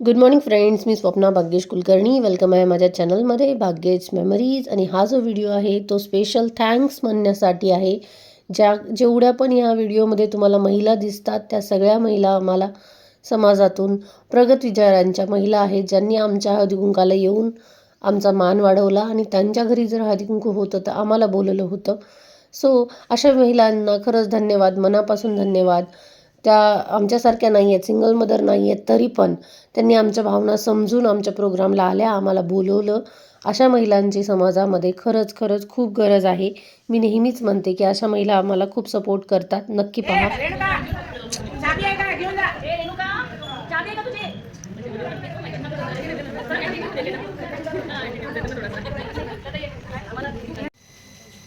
Good morning friends मी Swapna Bhagyesh Kulkarni. Welcome आहे माझ्या चॅनलमध्ये भाग्येश मेमरीज आणि हा जो व्हिडिओ आहे तो स्पेशल थँक्स म्हणण्यासाठी आहे. ज्या जेवढ्या पण ह्या व्हिडिओमध्ये तुम्हाला महिला दिसतात त्या सगळ्या महिला आम्हाला समाजातून प्रगत विचारांच्या महिला आहेत ज्यांनी आमच्या हळदीकुंकाला येऊन आमचा मान वाढवला आणि त्यांच्या घरी जर हळदीकुंकू होतं तर आम्हाला बोलवलं होतं. सो अशा महिलांना खरंच धन्यवाद मनापासून धन्यवाद. त्या आमच्यासारख्या नाही आहेत सिंगल मदर नाही आहेत तरी पण त्यांनी आमच्या भावना समजून आमच्या प्रोग्रामला आल्या आम्हाला बोलवलं. अशा महिलांची समाजामध्ये खरंच खरंच खूप गरज आहे. मी नेहमीच म्हणते की अशा महिला आम्हाला खूप सपोर्ट करतात. नक्की पहा.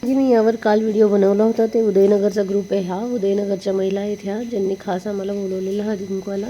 आधी मी यावर काल व्हिडिओ बनवला होता. ते उदयनगरचा ग्रुप आहे हा. उदयनगरच्या महिला आहेत ह्या. ज्यांनी खास आम्हाला बोलवलेला हळदी कुंकवाला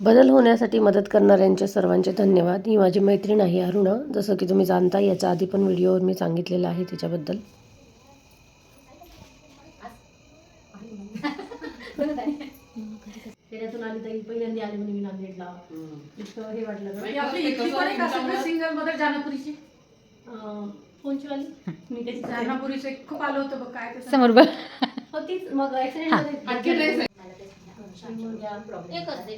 बदल होण्यासाठी मदत करणाऱ्यांचे सर्वांचे धन्यवाद. ही माझी मैत्रीण आहे अरुणा. जसं की तुम्ही जाणता याच्या आधी पण व्हिडिओवर मी सांगितलेलं आहे तिच्याबद्दल. खेड्यातून आली ताई पहिल्यांदा आले म्हणे मी नांदेडला इतकं हे वाटलं. आपली इथली पण एक असं सिंगल मदर जानापुरीची अं, कोणची वाली? मी त्याची जानापुरीचे खूप आलं होतं बघ काय ते समोर बघ. हो. तीच मग ऍक्सिडेंट एकच आहे.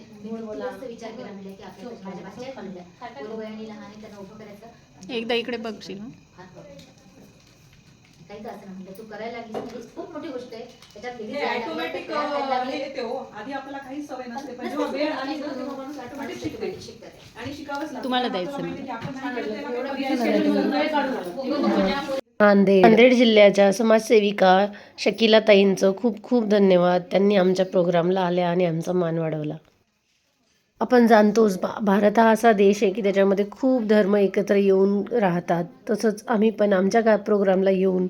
विचार केला म्हणजे की आपल्या माझ्या भाषेत म्हणलं मुलं वयाने लहान आहे त्यांना उभं करायचं. एकदा इकडे बघशील असं म्हणलं तू करायला लागली म्हणजे खूप मोठी गोष्ट आहे. त्याच्यात हे यायला लागल्या, ऑटोमॅटिक त्या करायला लागल्या. येते आधी आपल्याला काहीच सवय नसते पण जेव्हा वेळ आली ना तेव्हा माणूस ऑटोमॅटिक शिकते शिकतात आणि शिकावंच लागतं. तुम्हाला द्यायचं नांदेड. नांदेड जिल्ह्याच्या समाजसेविका शकिला ताईंचं खूप खूप धन्यवाद. त्यांनी आमच्या प्रोग्रामला आल्या आणि आमचा मान वाढवला. आपण जाणतोच भा भारत हा असा देश आहे की त्याच्यामध्ये खूप धर्म एकत्र येऊन राहतात. तसंच आम्ही पण आमच्या का प्रोग्रामला येऊन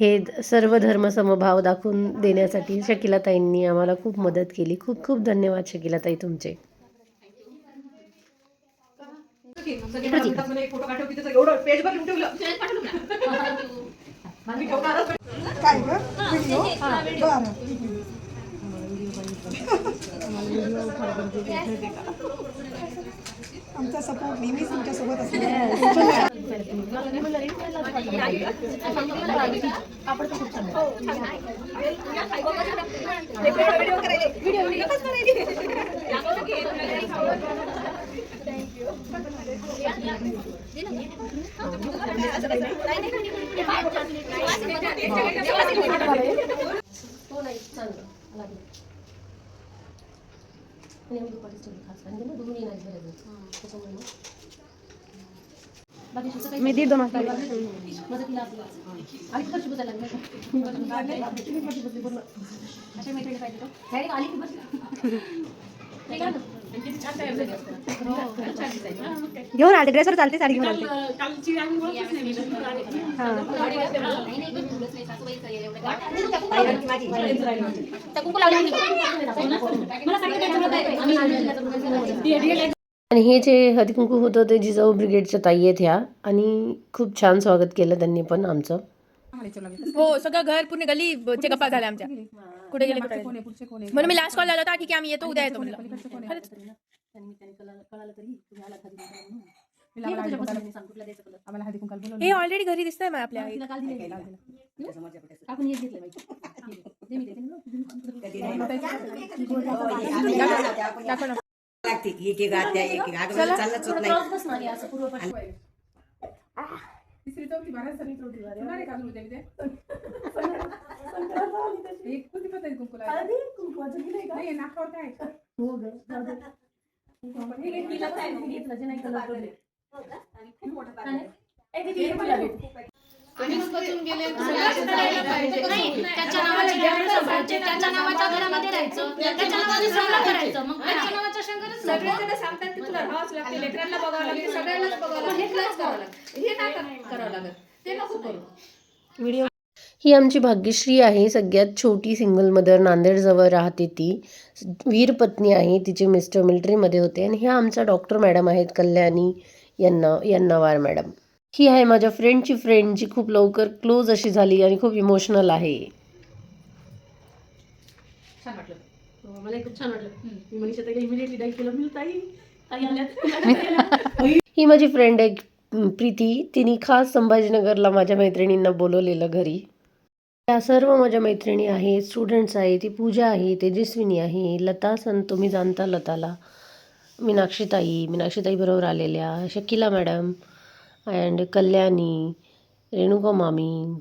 हे सर्व धर्म समभाव दाखवून देण्यासाठी शकिलाताईंनी आम्हाला खूप मदत केली. खूप खूप धन्यवाद शकिलाताई तुमचे. सगळे मला म्हणतात म्हणे, एक फोटो पाठव की त्याचं एवढं पेजभर लिहून ठेवलं. मी ठेवणारच. आमचा सपोर्ट नेहमीच तुमच्यासोबत असतो मी दीड दोन वाजता मदतीला आली आली? घेऊन आले ड्रेसवर चालते साडी घेऊन नांदेडला आणि हे जे हळदीकुंकू होतं ते जिजाऊ ब्रिगेडच्या ताई आहेत ह्या. आणि खूप छान स्वागत केलं त्यांनी पण आमचं. हो सगळं घर पूर्ण गली चे गप्पा झाल्या आमच्या. कुठे गेले कुठे? म्हणून मी लास्ट कॉल झाला होता ठीक आहे आम्ही येतो उद्या येतो हे ऑलरेडी घरी दिसतंय मग आपल्या एक एक आत्या एक एक अगं चाललंच होत नाही. तिसरी चौथी बारा चौथी. बारा होणार आहे का अजून उद्या बिद्या? एक कोणती पद्धत आहे कुंकू लावायची? हळदी कुंकवाचं गेलंय का? नाही नाकावर काय हो ग जाऊ दे. त्याच्या नावाच्या घरामध्ये राहायचं. त्याच्या नावाने सगळं करायचं. मग त्याच्या नावाच्या शंकरच सगळेजण सांगतात की तुला राहावंच लागते लेकरांना बघावं लागते सगळ्यांनाच बघावं लागते. हेच करावं लागतं. हे नाही करावं लागत. ते नको करू. व्हिडिओ ही आमची भाग्यश्री आहे सगळ्यात छोटी सिंगल मदर नांदेडजवळ राहते ती. वीर पत्नी आहे तिचे मिस्टर मिलिटरीमध्ये होते. आणि ह्या आमच्या डॉक्टर मॅडम आहेत कल्याणी यांना यन्नावार मॅडम ही आहे माझ्या फ्रेंडची फ्रेंड जी खूप लवकर क्लोज अशी झाली आणि खूप इमोशनल आहे. छान वाटलं. हो, मला खूप छान वाटलं. मी मनीषा ताई इमिडिएटली डाईल केलं मी ताई ताई आल्यात. ही माझी फ्रेंड आहे प्रीती. तिने खास संभाजीनगरला माझ्या मैत्रिणींना बोलवलेलं घरी. त्या सर्व माझ्या मैत्रिणी आहेत स्टुडंट्स आहे ती पूजा आहे तेजस्विनी आहे लता सन तुम्ही जाणता लताला. मीनाक्षीताई मीनाक्षीताई बरोबर आलेल्या शकिला मॅडम अँड कल्याणी रेणुका मामी